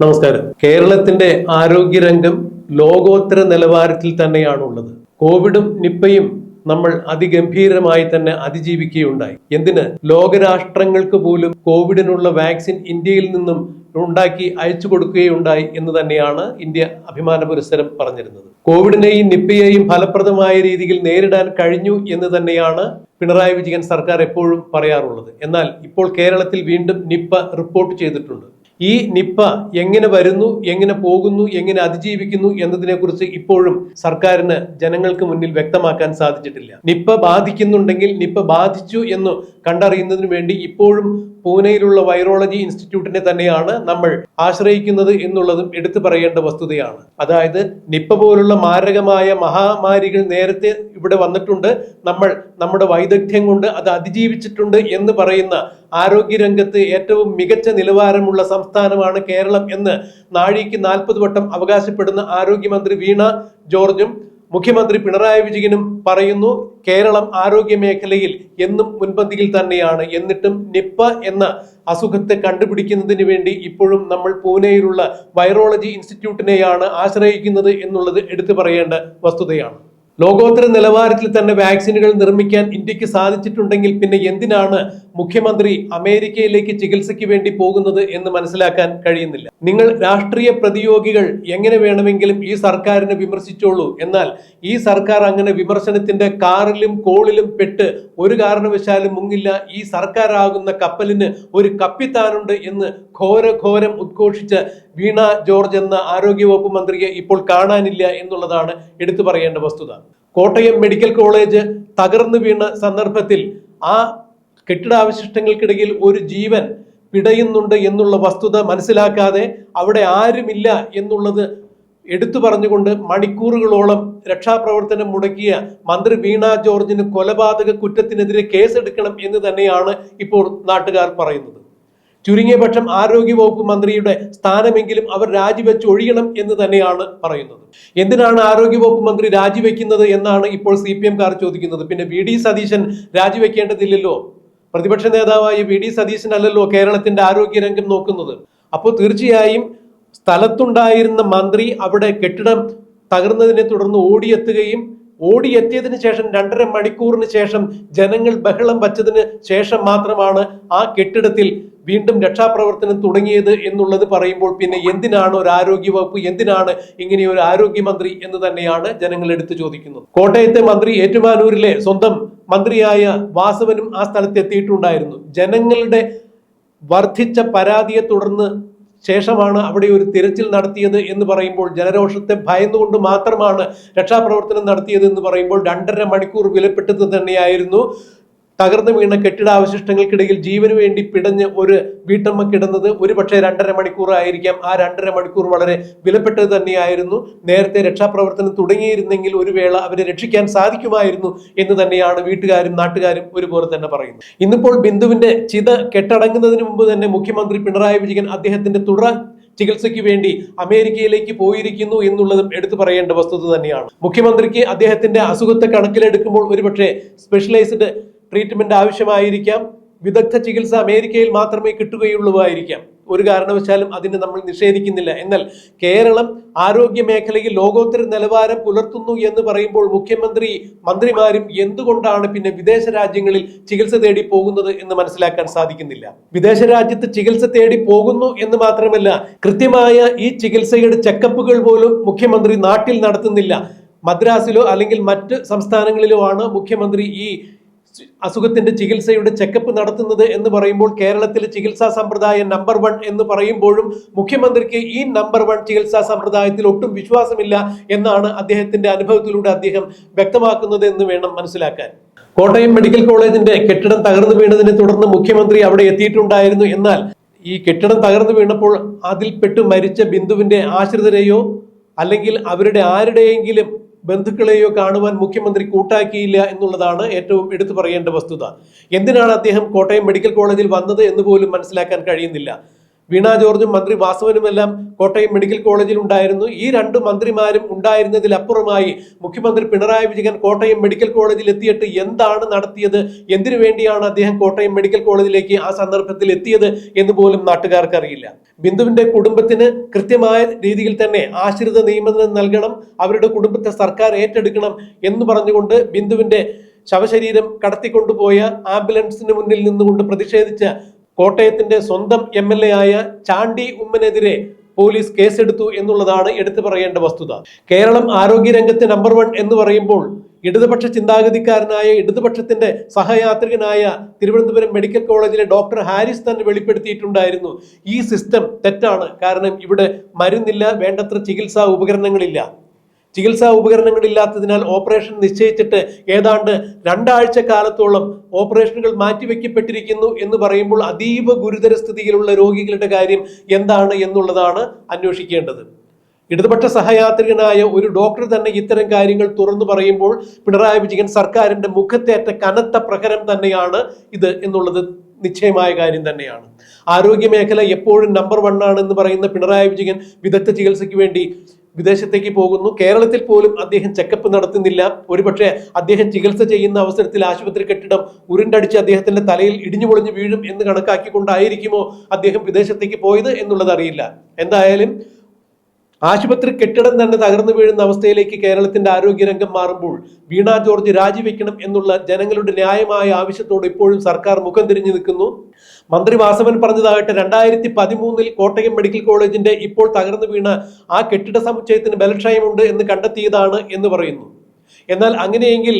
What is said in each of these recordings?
നമസ്കാരം. കേരളത്തിന്റെ ആരോഗ്യരംഗം ലോകോത്തര നിലവാരത്തിൽ തന്നെയാണുള്ളത്. കോവിഡും നിപ്പയും നമ്മൾ അതിഗംഭീരമായി തന്നെ അതിജീവിക്കുകയുണ്ടായി. എന്തിന്? ലോകരാഷ്ട്രങ്ങൾക്ക് പോലും കോവിഡിനുള്ള വാക്സിൻ ഇന്ത്യയിൽ നിന്നും ഉണ്ടാക്കി അയച്ചു കൊടുക്കുകയുണ്ടായി എന്ന് തന്നെയാണ് ഇന്ത്യ അഭിമാന പുരസ്സരം പറഞ്ഞിരുന്നത്. കോവിഡിനെയും നിപ്പയെയും ഫലപ്രദമായ രീതിയിൽ നേരിടാൻ കഴിഞ്ഞു എന്ന് തന്നെയാണ് പിണറായി വിജയൻ സർക്കാർ എപ്പോഴും പറയാറുള്ളത്. എന്നാൽ ഇപ്പോൾ കേരളത്തിൽ വീണ്ടും നിപ്പ റിപ്പോർട്ട് ചെയ്തിട്ടുണ്ട്. ഈ നിപ്പ എങ്ങനെ വരുന്നു എങ്ങനെ പോകുന്നു എങ്ങനെ അതിജീവിക്കുന്നു എന്നതിനെക്കുറിച്ച് ഇപ്പോഴും സർക്കാരിന് ജനങ്ങൾക്ക് മുന്നിൽ വ്യക്തമാക്കാൻ സാധിച്ചിട്ടില്ല. നിപ്പ ബാധിക്കുന്നുണ്ടെങ്കിൽ നിപ്പ ബാധിച്ചു എന്ന് കണ്ടറിയുന്നതിന് വേണ്ടി ഇപ്പോഴും പൂനെയിലുള്ള വൈറോളജി ഇൻസ്റ്റിറ്റ്യൂട്ടിനെ തന്നെയാണ് നമ്മൾ ആശ്രയിക്കുന്നത് എന്നുള്ളതും എടുത്തു പറയേണ്ട വസ്തുതയാണ്. അതായത് നിപ്പ പോലുള്ള മാരകമായ മഹാമാരികൾ നേരത്തെ ഇവിടെ വന്നിട്ടുണ്ട്. നമ്മൾ നമ്മുടെ വൈദഗ്ധ്യം കൊണ്ട് അത് അതിജീവിച്ചിട്ടുണ്ട് എന്ന് പറയുന്ന ആരോഗ്യരംഗത്ത് ഏറ്റവും മികച്ച നിലവാരമുള്ള സംസ്ഥാനമാണ് കേരളം എന്ന് നാഴിക്ക് നാൽപ്പത് വട്ടം അവകാശപ്പെടുന്ന ആരോഗ്യമന്ത്രി വീണ ജോർജും മുഖ്യമന്ത്രി പിണറായി വിജയനും പറയുന്നു കേരളം ആരോഗ്യ മേഖലയിൽ എന്നും മുൻപന്തിയിൽ തന്നെയാണ്. എന്നിട്ടും നിപ്പ എന്ന അസുഖത്തെ കണ്ടുപിടിക്കുന്നതിന് വേണ്ടി ഇപ്പോഴും നമ്മൾ പൂനെയിലുള്ള വൈറോളജി ഇൻസ്റ്റിറ്റ്യൂട്ടിനെയാണ് ആശ്രയിക്കുന്നത് എന്നുള്ളത് എടുത്തു പറയേണ്ട വസ്തുതയാണ്. ലോകോത്തര നിലവാരത്തിൽ തന്നെ വാക്സിനുകൾ നിർമ്മിക്കാൻ ഇന്ത്യയ്ക്ക് സാധിച്ചിട്ടുണ്ടെങ്കിൽ പിന്നെ എന്തിനാണ് മുഖ്യമന്ത്രി അമേരിക്കയിലേക്ക് ചികിത്സയ്ക്ക് വേണ്ടി പോകുന്നത് എന്ന് മനസ്സിലാക്കാൻ കഴിയുന്നില്ല. നിങ്ങൾ രാഷ്ട്രീയ പ്രതിയോഗികൾ എങ്ങനെ വേണമെങ്കിലും ഈ സർക്കാരിനെ വിമർശിച്ചോളൂ. എന്നാൽ ഈ സർക്കാർ അങ്ങനെ വിമർശനത്തിന്റെ കാറിലും കോളിലും പെട്ട് ഒരു കാരണവശാലും മുങ്ങില്ല. ഈ സർക്കാരാകുന്ന കപ്പലിന് ഒരു കപ്പിത്താനുണ്ട് എന്ന് ഘോര ഘോരം ഉദ്ഘോഷിച്ച വീണ ജോർജ് എന്ന ആരോഗ്യവകുപ്പ് മന്ത്രിയെ ഇപ്പോൾ കാണാനില്ല എന്നുള്ളതാണ് എടുത്തു പറയേണ്ട വസ്തുത. കോട്ടയം മെഡിക്കൽ കോളേജ് തകർന്നു വീണ സന്ദർഭത്തിൽ ആ കെട്ടിടാവശിഷ്ടങ്ങൾക്കിടയിൽ ഒരു ജീവൻ പിടയുന്നുണ്ട് എന്നുള്ള വസ്തുത മനസ്സിലാക്കാതെ അവിടെ ആരുമില്ല എന്നുള്ളത് എടുത്തു പറഞ്ഞുകൊണ്ട് മണിക്കൂറുകളോളം രക്ഷാപ്രവർത്തനം മുടക്കിയ മന്ത്രി വീണ ജോർജിന് കൊലപാതക കുറ്റത്തിനെതിരെ കേസെടുക്കണം എന്ന് തന്നെയാണ് ഇപ്പോൾ നാട്ടുകാർ പറയുന്നത്. ചുരുങ്ങിയ പക്ഷം ആരോഗ്യവകുപ്പ് മന്ത്രിയുടെ സ്ഥാനമെങ്കിലും അവർ രാജിവെച്ച് ഒഴിയണം എന്ന് തന്നെയാണ് പറയുന്നത്. എന്തിനാണ് ആരോഗ്യവകുപ്പ് മന്ത്രി രാജിവെക്കുന്നത് എന്നാണ് ഇപ്പോൾ സി പി എംകാർ ചോദിക്കുന്നത്. പിന്നെ വി ഡി സതീശൻ രാജിവെക്കേണ്ടതില്ലല്ലോ. പ്രതിപക്ഷ നേതാവായ വി ഡി സതീശൻ അല്ലല്ലോ കേരളത്തിന്റെ ആരോഗ്യരംഗം നോക്കുന്നത്. അപ്പോൾ തീർച്ചയായും സ്ഥലത്തുണ്ടായിരുന്ന മന്ത്രി അവിടെ കെട്ടിടം തകർന്നതിനെ തുടർന്ന് ഓടിയെത്തുകയും ഓടിയെത്തിയതിനു ശേഷം രണ്ടര മണിക്കൂറിന് ശേഷം ജനങ്ങൾ ബഹളം വച്ചതിന് ശേഷം മാത്രമാണ് ആ കെട്ടിടത്തിൽ വീണ്ടും രക്ഷാപ്രവർത്തനം തുടങ്ങിയത് എന്നുള്ളത് പറയുമ്പോൾ പിന്നെ എന്തിനാണ് ഒരു ആരോഗ്യ വകുപ്പ് എന്തിനാണ് ഇങ്ങനെ ഒരു ആരോഗ്യമന്ത്രി എന്ന് തന്നെയാണ് ജനങ്ങൾ എടുത്തു ചോദിക്കുന്നത്. കോട്ടയത്തെ മന്ത്രി ഏറ്റുമാനൂരിലെ സ്വന്തം മന്ത്രിയായ വാസവനും ആ സ്ഥലത്ത് എത്തിയിട്ടുണ്ടായിരുന്നു. ജനങ്ങളുടെ വർദ്ധിച്ച പരാതിയെ തുടർന്ന് ശേഷമാണ് അവിടെ ഒരു തിരച്ചിൽ നടത്തിയത് എന്ന് പറയുമ്പോൾ ജനരോഷത്തെ ഭയന്നുകൊണ്ട് മാത്രമാണ് രക്ഷാപ്രവർത്തനം നടത്തിയത് എന്ന് പറയുമ്പോൾ രണ്ടര മണിക്കൂർ വിലപ്പെട്ടത് തന്നെയായിരുന്നു. തകർന്നു വീണ കെട്ടിടാവശിഷ്ടങ്ങൾക്കിടയിൽ ജീവന് വേണ്ടി പിടഞ്ഞ് ഒരു വീട്ടമ്മ കിടന്നത് ഒരു പക്ഷേ രണ്ടര മണിക്കൂർ ആയിരിക്കാം. ആ രണ്ടര മണിക്കൂർ വളരെ വിലപ്പെട്ടത് തന്നെയായിരുന്നു. നേരത്തെ രക്ഷാപ്രവർത്തനം തുടങ്ങിയിരുന്നെങ്കിൽ ഒരു വേള അവരെ രക്ഷിക്കാൻ സാധിക്കുമായിരുന്നു എന്ന് തന്നെയാണ് വീട്ടുകാരും നാട്ടുകാരും ഒരുപോലെ തന്നെ പറയുന്നത്. ഇന്നിപ്പോൾ ബിന്ദുവിന്റെ ചിത കെട്ടടങ്ങുന്നതിന് മുമ്പ് തന്നെ മുഖ്യമന്ത്രി പിണറായി വിജയൻ അദ്ദേഹത്തിന്റെ തുടർ ചികിത്സയ്ക്ക് വേണ്ടി അമേരിക്കയിലേക്ക് പോയിരിക്കുന്നു എന്നുള്ളതും എടുത്തു പറയേണ്ട വസ്തുത തന്നെയാണ്. മുഖ്യമന്ത്രിക്ക് അദ്ദേഹത്തിന്റെ അസുഖത്തെ കണക്കിലെടുക്കുമ്പോൾ ഒരുപക്ഷെ സ്പെഷ്യലൈസ്ഡ് ട്രീറ്റ്മെന്റ് ആവശ്യമായിരിക്കാം. വിദഗ്ധ ചികിത്സ അമേരിക്കയിൽ മാത്രമേ കിട്ടുകയുള്ളൂവായിരിക്കാം. ഒരു കാരണവശാലും അതിനെ നമ്മൾ നിഷേധിക്കുന്നില്ല. എന്നാൽ കേരളം ആരോഗ്യ മേഖലയിൽ ലോകോത്തര നിലവാരം പുലർത്തുന്നു എന്ന് പറയുമ്പോൾ മുഖ്യമന്ത്രി മന്ത്രിമാരും എന്തുകൊണ്ടാണ് പിന്നെ വിദേശ രാജ്യങ്ങളിൽ ചികിത്സ തേടി പോകുന്നത് എന്ന് മനസ്സിലാക്കാൻ സാധിക്കുന്നില്ല. വിദേശ രാജ്യത്ത് ചികിത്സ തേടി പോകുന്നു എന്ന് മാത്രമല്ല കൃത്യമായ ഈ ചികിത്സയുടെ ചെക്കപ്പുകൾ പോലും മുഖ്യമന്ത്രി നാട്ടിൽ നടത്തുന്നില്ല. മദ്രാസിലോ അല്ലെങ്കിൽ മറ്റ് സംസ്ഥാനങ്ങളിലോ ആണ് മുഖ്യമന്ത്രി ഈ അസുഖത്തിന്റെ ചികിത്സയുടെ ചെക്കപ്പ് നടത്തുന്നത് എന്ന് പറയുമ്പോൾ കേരളത്തിലെ ചികിത്സാ സമ്പ്രദായം നമ്പർ വൺ എന്ന് പറയുമ്പോഴും മുഖ്യമന്ത്രിക്ക് ഈ നമ്പർ വൺ ചികിത്സാ സമ്പ്രദായത്തിൽ ഒട്ടും വിശ്വാസമില്ല എന്നാണ് അദ്ദേഹത്തിന്റെ അനുഭവത്തിലൂടെ അദ്ദേഹം വ്യക്തമാക്കുന്നത് എന്ന് വേണം മനസ്സിലാക്കാൻ. കോട്ടയം മെഡിക്കൽ കോളേജിന്റെ കെട്ടിടം തകർന്നു വീണതിനെ തുടർന്ന് മുഖ്യമന്ത്രി അവിടെ എത്തിയിട്ടുണ്ടായിരുന്നു. എന്നാൽ ഈ കെട്ടിടം തകർന്നു വീണപ്പോൾ അതിൽപ്പെട്ട് മരിച്ച ബിന്ദുവിന്റെ ആശ്രിതരെയോ അല്ലെങ്കിൽ അവരുടെ ആരുടെയെങ്കിലും ബന്ധുക്കളെയോ കാണുവാൻ മുഖ്യമന്ത്രി കൂട്ടാക്കിയില്ല എന്നുള്ളതാണ് ഏറ്റവും എടുത്തു പറയേണ്ട വസ്തുത. എന്തിനാണ് അദ്ദേഹം കോട്ടയം മെഡിക്കൽ കോളേജിൽ വന്നത് എന്ന് പോലും മനസ്സിലാക്കാൻ കഴിയുന്നില്ല. വീണ ജോർജും മന്ത്രി വാസവനും എല്ലാം കോട്ടയം മെഡിക്കൽ കോളേജിൽ ഉണ്ടായിരുന്നു. ഈ രണ്ട് മന്ത്രിമാരും ഉണ്ടായിരുന്നതിലപ്പുറമായി മുഖ്യമന്ത്രി പിണറായി വിജയൻ കോട്ടയം മെഡിക്കൽ കോളേജിൽ എത്തിയിട്ട് എന്താണ് നടത്തിയത്? എന്തിനു വേണ്ടിയാണ് അദ്ദേഹം കോട്ടയം മെഡിക്കൽ കോളേജിലേക്ക് ആ സന്ദർഭത്തിൽ എത്തിയത് എന്ന് പോലും നാട്ടുകാർക്ക് അറിയില്ല. ബിന്ദുവിന്റെ കുടുംബത്തിന് കൃത്യമായ രീതിയിൽ തന്നെ ആശ്രിത നിയമനം നൽകണം അവരുടെ കുടുംബത്തെ സർക്കാർ ഏറ്റെടുക്കണം എന്ന് പറഞ്ഞുകൊണ്ട് ബിന്ദുവിന്റെ ശവശരീരം കടത്തിക്കൊണ്ടുപോയ ആംബുലൻസിന് മുന്നിൽ നിന്നുകൊണ്ട് പ്രതിഷേധിച്ച കോട്ടയത്തിന്റെ സ്വന്തം എം എൽ എ ആയ ചാണ്ടി ഉമ്മനെതിരെ പോലീസ് കേസെടുത്തു എന്നുള്ളതാണ് എടുത്തു പറയേണ്ട വസ്തുത. കേരളം ആരോഗ്യരംഗത്ത് നമ്പർ വൺ എന്ന് പറയുമ്പോൾ ഇടതുപക്ഷ ചിന്താഗതിക്കാരനായ ഇടതുപക്ഷത്തിന്റെ സഹയാത്രികനായ തിരുവനന്തപുരം മെഡിക്കൽ കോളേജിലെ ഡോക്ടർ ഹാരിസ് തന്നെ വെളിപ്പെടുത്തിയിട്ടുണ്ടായിരുന്നു. ഈ സിസ്റ്റം തെറ്റാണ്. കാരണം ഇവിടെ മരുന്നില്ല വേണ്ടത്ര ചികിത്സാ ഉപകരണങ്ങളില്ല. ചികിത്സാ ഉപകരണങ്ങളില്ലാത്തതിനാൽ ഓപ്പറേഷൻ നിശ്ചയിച്ചിട്ട് ഏതാണ്ട് രണ്ടാഴ്ച കാലത്തോളം ഓപ്പറേഷനുകൾ മാറ്റിവെക്കപ്പെട്ടിരിക്കുന്നു എന്ന് പറയുമ്പോൾ അതീവ ഗുരുതര സ്ഥിതിയിലുള്ള രോഗികളുടെ കാര്യം എന്താണ് എന്നുള്ളതാണ് അന്വേഷിക്കേണ്ടത്. ഇടതുപക്ഷ സഹയാത്രികനായ ഒരു ഡോക്ടർ തന്നെ ഇത്തരം കാര്യങ്ങൾ തുറന്നു പറയുമ്പോൾ പിണറായി വിജയൻ സർക്കാരിന്റെ മുഖത്തേറ്റ കനത്ത പ്രഹരം തന്നെയാണ് ഇത് എന്നുള്ളത് നിശ്ചയമായ കാര്യം തന്നെയാണ്. ആരോഗ്യ മേഖല എപ്പോഴും നമ്പർ വൺ എന്ന് പറയുന്ന പിണറായി വിജയൻ വിദഗ്ധ ചികിത്സയ്ക്ക് വേണ്ടി വിദേശത്തേക്ക് പോകുന്നു. കേരളത്തിൽ പോലും അദ്ദേഹം ചെക്കപ്പ് നടത്തുന്നില്ല. ഒരുപക്ഷെ അദ്ദേഹം ചികിത്സ ചെയ്യുന്ന അവസരത്തിൽ ആശുപത്രി കെട്ടിടം ഉരുണ്ടടിച്ച് അദ്ദേഹത്തിന്റെ തലയിൽ ഇടിഞ്ഞു പൊളിഞ്ഞു വീഴും എന്ന് കണക്കാക്കിക്കൊണ്ടായിരിക്കുമോ അദ്ദേഹം വിദേശത്തേക്ക് പോയത് എന്നുള്ളത് അറിയില്ല. എന്തായാലും ആശുപത്രി കെട്ടിടം തന്നെ തകർന്നു വീഴുന്ന അവസ്ഥയിലേക്ക് കേരളത്തിന്റെ ആരോഗ്യരംഗം മാറുമ്പോൾ വീണ ജോർജ് രാജിവെക്കണം എന്നുള്ള ജനങ്ങളുടെ ന്യായമായ ആവശ്യത്തോട് ഇപ്പോഴും സർക്കാർ മുഖം തിരിഞ്ഞു നിൽക്കുന്നു. മന്ത്രി വാസവൻ പറഞ്ഞതാകട്ടെ രണ്ടായിരത്തി പതിമൂന്നിൽ കോട്ടയം മെഡിക്കൽ കോളേജിന്റെ ഇപ്പോൾ തകർന്നു വീണ ആ കെട്ടിട സമുച്ചയത്തിന് ബലക്ഷയമുണ്ട് എന്ന് കണ്ടെത്തിയതാണ് എന്ന് പറയുന്നു. എന്നാൽ അങ്ങനെയെങ്കിൽ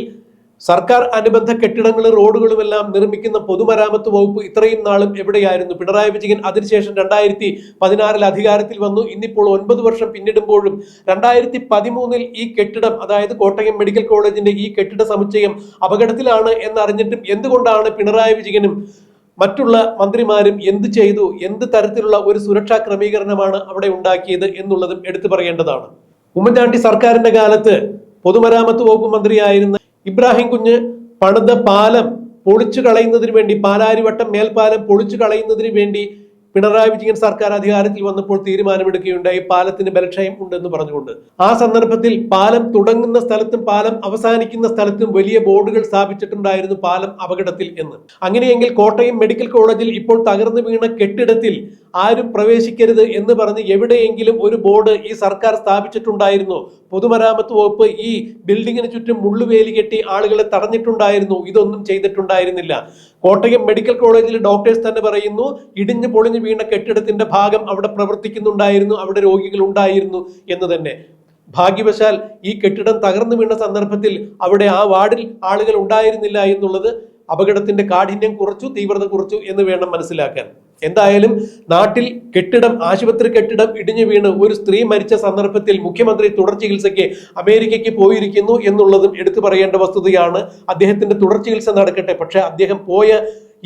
സർക്കാർ അനുബന്ധ കെട്ടിടങ്ങളും റോഡുകളുമെല്ലാം നിർമ്മിക്കുന്ന പൊതുമരാമത്ത് വകുപ്പ് ഇത്രയും നാളും എവിടെയായിരുന്നു? പിണറായി വിജയൻ അതിനുശേഷം രണ്ടായിരത്തി പതിനാറിൽ അധികാരത്തിൽ വന്നു. ഇന്നിപ്പോൾ ഒൻപത് വർഷം പിന്നിടുമ്പോഴും രണ്ടായിരത്തി പതിമൂന്നിൽ ഈ കെട്ടിടം അതായത് കോട്ടയം മെഡിക്കൽ കോളേജിന്റെ ഈ കെട്ടിട സമുച്ചയം അപകടത്തിലാണ് എന്നറിഞ്ഞിട്ടും എന്തുകൊണ്ടാണ് പിണറായി വിജയനും മറ്റുള്ള മന്ത്രിമാരും എന്ത് ചെയ്തു? എന്ത് തരത്തിലുള്ള ഒരു സുരക്ഷാ ക്രമീകരണമാണ് അവിടെ ഉണ്ടാക്കിയത് എന്നുള്ളതും എടുത്തു പറയേണ്ടതാണ്. ഉമ്മൻചാണ്ടി സർക്കാരിന്റെ കാലത്ത് പൊതുമരാമത്ത് വകുപ്പ് മന്ത്രിയായിരുന്ന ഇബ്രാഹിം കുഞ്ഞ് പണിത പാലം പൊളിച്ചു കളയുന്നതിന് വേണ്ടി പാലാരിവട്ടം മേൽപാലം പൊളിച്ചു കളയുന്നതിന് വേണ്ടി പിണറായി വിജയൻ സർക്കാർ അധികാരത്തിൽ വന്നപ്പോൾ തീരുമാനമെടുക്കുകയുണ്ടായി. പാലത്തിന് ബലക്ഷയം ഉണ്ടെന്ന് പറഞ്ഞുകൊണ്ട്. ആ സന്ദർഭത്തിൽ പാലം തുടങ്ങുന്ന സ്ഥലത്തും പാലം അവസാനിക്കുന്ന സ്ഥലത്തും വലിയ ബോർഡുകൾ സ്ഥാപിച്ചിട്ടുണ്ടായിരുന്നു പാലം അപകടത്തിൽ എന്ന്. അങ്ങനെയെങ്കിൽ കോട്ടയം മെഡിക്കൽ കോളേജിൽ ഇപ്പോൾ തകർന്നു വീണ കെട്ടിടത്തിൽ ആരും പ്രവേശിക്കരുത് എന്ന് പറഞ്ഞ് എവിടെയെങ്കിലും ഒരു ബോർഡ് ഈ സർക്കാർ സ്ഥാപിച്ചിട്ടുണ്ടായിരുന്നു. പൊതുമരാമത്ത് വകുപ്പ് ഈ ബിൽഡിങ്ങിന് ചുറ്റും മുള്ളുവേലി കെട്ടി ആളുകളെ തടഞ്ഞിട്ടുണ്ടായിരുന്നു. ഇതൊന്നും ചെയ്തിട്ടുണ്ടായിരുന്നില്ല. കോട്ടയം മെഡിക്കൽ കോളേജിൽ ഡോക്ടേഴ്സ് തന്നെ പറയുന്നു ഇടിഞ്ഞു പൊളിഞ്ഞു വീണ കെട്ടിടത്തിന്റെ ഭാഗം അവിടെ പ്രവർത്തിക്കുന്നുണ്ടായിരുന്നു അവിടെ രോഗികൾ ഉണ്ടായിരുന്നു എന്ന് തന്നെ. ഭാഗ്യവശാൽ ഈ കെട്ടിടം തകർന്നു വീണ സന്ദർഭത്തിൽ അവിടെ ആ വാർഡിൽ ആളുകൾ ഉണ്ടായിരുന്നില്ല എന്നുള്ളത് അപകടത്തിന്റെ കാഠിന്യം കുറച്ചു തീവ്രത കുറച്ചു എന്ന് വേണം മനസ്സിലാക്കാൻ. എന്തായാലും നാട്ടിൽ കെട്ടിടം ആശുപത്രി കെട്ടിടം ഇടിഞ്ഞു വീണ് ഒരു സ്ത്രീ മരിച്ച സന്ദർഭത്തിൽ മുഖ്യമന്ത്രി തുടർ ചികിത്സയ്ക്ക് അമേരിക്കയ്ക്ക് പോയിരിക്കുന്നു എന്നുള്ളതും എടുത്തു പറയേണ്ട വസ്തുതയാണ്. അദ്ദേഹത്തിന്റെ തുടർ ചികിത്സ നടക്കട്ടെ. പക്ഷേ അദ്ദേഹം പോയ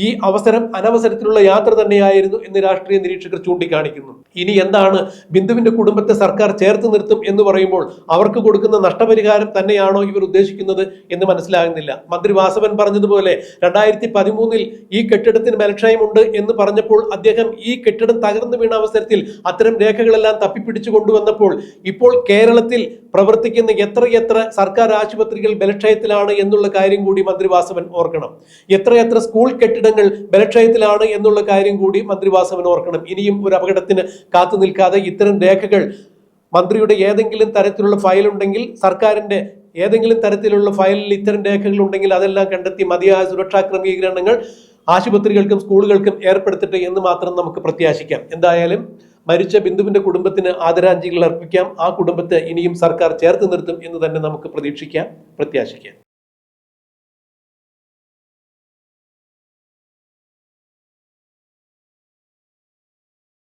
ഈ അവസരം അനവസരത്തിലുള്ള യാത്ര തന്നെയായിരുന്നു എന്ന് രാഷ്ട്രീയ നിരീക്ഷകർ ചൂണ്ടിക്കാണിക്കുന്നു. ഇനി എന്താണ് ബിന്ദുവിന്റെ കുടുംബത്തെ സർക്കാർ ചേർത്ത് നിർത്തും എന്ന് പറയുമ്പോൾ അവർക്ക് കൊടുക്കുന്ന നഷ്ടപരിഹാരം തന്നെയാണോ ഇവർ ഉദ്ദേശിക്കുന്നത് എന്ന് മനസ്സിലാകുന്നില്ല. മന്ത്രി വാസവൻ പറഞ്ഞതുപോലെ രണ്ടായിരത്തി പതിമൂന്നിൽ ഈ കെട്ടിടത്തിന് ബലക്ഷയമുണ്ട് എന്ന് പറഞ്ഞപ്പോൾ അദ്ദേഹം ഈ കെട്ടിടം തകർന്നു വീണ അവസരത്തിൽ അത്തരം രേഖകളെല്ലാം തപ്പിപ്പിടിച്ചു കൊണ്ടുവന്നപ്പോൾ ഇപ്പോൾ കേരളത്തിൽ പ്രവർത്തിക്കുന്ന എത്രയെത്ര സർക്കാർ ആശുപത്രികൾ ബലക്ഷയത്തിലാണ് എന്നുള്ള കാര്യം കൂടി മന്ത്രി വാസവൻ ഓർക്കണം. എത്രയെത്ര സ്കൂൾ കെട്ടിടങ്ങൾ ബലക്ഷയത്തിലാണ് എന്നുള്ള കാര്യം കൂടി മന്ത്രി വാസവൻ ഓർക്കണം. ഇനിയും ഒരു അപകടത്തിന് കാത്തു നിൽക്കാതെ ഇത്തരം രേഖകൾ മന്ത്രിയുടെ ഏതെങ്കിലും തരത്തിലുള്ള ഫയൽ ഉണ്ടെങ്കിൽ സർക്കാരിന്റെ ഏതെങ്കിലും തരത്തിലുള്ള ഫയലിൽ ഇത്തരം രേഖകൾ ഉണ്ടെങ്കിൽ അതെല്ലാം കണ്ടെത്തി മതിയായ സുരക്ഷാ ക്രമീകരണങ്ങൾ ആശുപത്രികൾക്കും സ്കൂളുകൾക്കും ഏർപ്പെടുത്തട്ടെ എന്ന് മാത്രം നമുക്ക് പ്രത്യാശിക്കാം. എന്തായാലും മരിച്ച ബിന്ദുവിന്റെ കുടുംബത്തിന് ആദരാഞ്ജലികൾ അർപ്പിക്കാം. ആ കുടുംബത്തെ ഇനിയും സർക്കാർ ചേർത്ത് നിർത്തും എന്ന് തന്നെ നമുക്ക് പ്രതീക്ഷിക്കാം പ്രത്യാശിക്കാം.